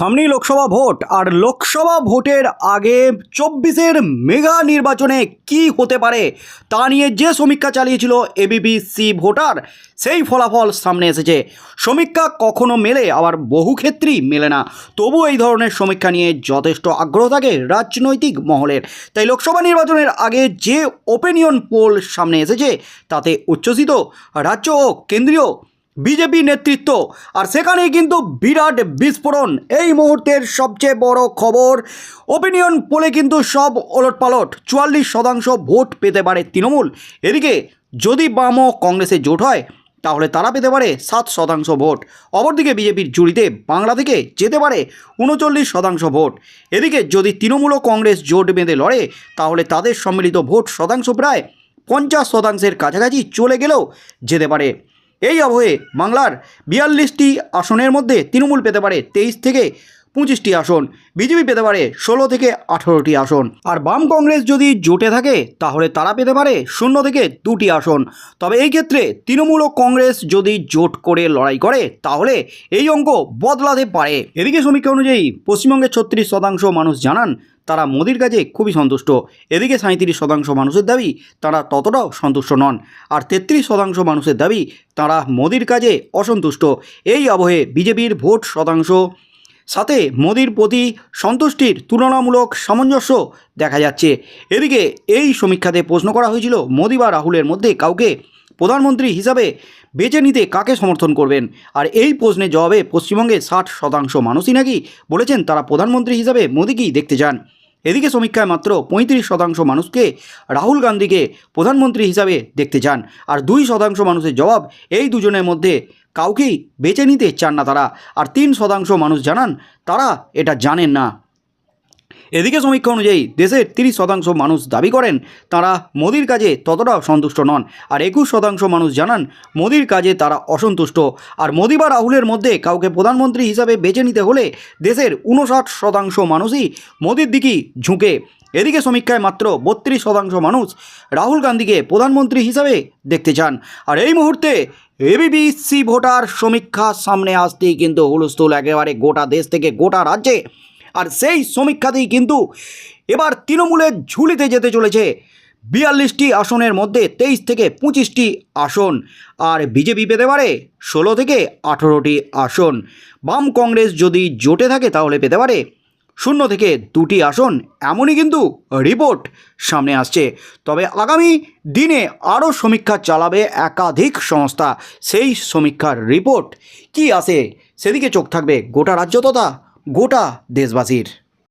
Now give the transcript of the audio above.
সামনেই লোকসভা ভোট, আর লোকসভা ভোটের আগে চব্বিশের মেগা নির্বাচনে কি হতে পারে তা নিয়ে যে সমীক্ষা চালিয়েছিল এবিপিসি ভোটার, সেই ফলাফল সামনে এসেছে। সমীক্ষা কখনো মেলে, আবার বহু ক্ষেত্রেই মেলে না। তবু এই ধরনের সমীক্ষা নিয়ে যথেষ্ট আগ্রহ থাকে রাজনৈতিক মহলের। তাই লোকসভা নির্বাচনের আগে যে ওপিনিয়ন পোল সামনে এসেছে, তাতে উচ্ছ্বসিত রাজ্য ও কেন্দ্রীয় বিজেপি নেতৃত্ব। আর সেখানেই কিন্তু বিরাট বিস্ফোরণ। এই মুহূর্তের সবচেয়ে বড় খবর ওপিনিয়ন পোলে কিন্তু সব ওলটপালট। চুয়াল্লিশ শতাংশ ভোট পেতে পারে তৃণমূল। এদিকে যদি বাম ও কংগ্রেসের জোট হয়, তাহলে তারা পেতে পারে সাত শতাংশ ভোট। অপরদিকে বিজেপির জুড়িতে বাংলা থেকে যেতে পারে উনচল্লিশ শতাংশ ভোট। এদিকে যদি তৃণমূল ও কংগ্রেস জোট বেঁধে লড়ে, তাহলে তাদের সম্মিলিত ভোট শতাংশ প্রায় পঞ্চাশ শতাংশের কাছাকাছি চলে গেলেও যেতে পারে। এই আবহে বাংলার বিয়াল্লিশটি আসনের মধ্যে তৃণমূল পেতে পারে তেইশ থেকে পঁচিশটি আসন। বিজেপি পেতে পারে ষোলো থেকে আঠেরোটি আসন। আর বাম কংগ্রেস যদি জোটে থাকে, তাহলে তারা পেতে পারে শূন্য থেকে দুটি আসন। তবে এই ক্ষেত্রে তৃণমূল ও কংগ্রেস যদি জোট করে লড়াই করে, তাহলে এই অঙ্ক বদলাতে পারে। এদিকে সমীক্ষা অনুযায়ী পশ্চিমবঙ্গের ছত্রিশ শতাংশ মানুষ জানান তারা মোদির কাজে খুবই সন্তুষ্ট। এদিকে সাঁত্রিশ শতাংশ মানুষের দাবি তারা ততটাও সন্তুষ্ট নন। আর তেত্রিশ শতাংশ মানুষের দাবি তারা মোদির কাজে অসন্তুষ্ট। এই আবহে বিজেপির ভোট শতাংশ সাথে মোদির প্রতি সন্তুষ্টির তুলনামূলক সামঞ্জস্য দেখা যাচ্ছে। এদিকে এই সমীক্ষাতে প্রশ্ন করা হয়েছিল, মোদি বা রাহুলের মধ্যে কাউকে প্রধানমন্ত্রী হিসাবে বেছে নিতে কাকে সমর্থন করবেন? আর এই প্রশ্নের জবাবে পশ্চিমবঙ্গে ষাট শতাংশ মানুষই নাকি বলেছেন তারা প্রধানমন্ত্রী হিসাবে মোদিকেই দেখতে চান। এদিকে সমীক্ষায় মাত্র পঁয়ত্রিশ শতাংশ মানুষকে রাহুল গান্ধীকে প্রধানমন্ত্রী হিসাবে দেখতে চান। আর দুই শতাংশ মানুষের জবাব এই দুজনের মধ্যে কাউকেই বেছে নিতে চান না তারা। আর তিন শতাংশ মানুষ জানান, তারা এটা জানেন না। এদিকে সমীক্ষা অনুযায়ী দেশের তিরিশ শতাংশ মানুষ দাবি করেন, তারা মোদির কাজে ততটাও সন্তুষ্ট নন। আর একুশ শতাংশ মানুষ জানান, মোদির কাজে তারা অসন্তুষ্ট। আর মোদি বা রাহুলের মধ্যে কাউকে প্রধানমন্ত্রী হিসাবে বেছে নিতে হলে দেশের উনষাট শতাংশ মানুষই মোদির দিকেই ঝুঁকে। এদিকে সমীক্ষায় মাত্র বত্রিশ শতাংশ মানুষ রাহুল গান্ধীকে প্রধানমন্ত্রী হিসাবে দেখতে চান। আর এই মুহূর্তে এবিবিসি ভোটার সমীক্ষা সামনে আসতেই কিন্তু হুলস্থুল একেবারে গোটা দেশ থেকে গোটা রাজ্যে। আর সেই সমীক্ষাতেই কিন্তু এবার তৃণমূলের ঝুলিতে যেতে চলেছে বিয়াল্লিশটি আসনের মধ্যে তেইশ থেকে পঁচিশটি আসন। আর বিজেপি পেতে পারে ষোলো থেকে আঠেরোটি আসন। বাম কংগ্রেস যদি জোটে থাকে তাহলে পেতে পারে শূন্য থেকে দুটি আসন, এমনই কিন্তু রিপোর্ট সামনে আসছে। তবে আগামী দিনে আরও সমীক্ষা চালাবে একাধিক সংস্থা। সেই সমীক্ষার রিপোর্ট কি আসে সেদিকে চোখ থাকবে গোটা রাজ্য তথা গোটা দেশবাসীর।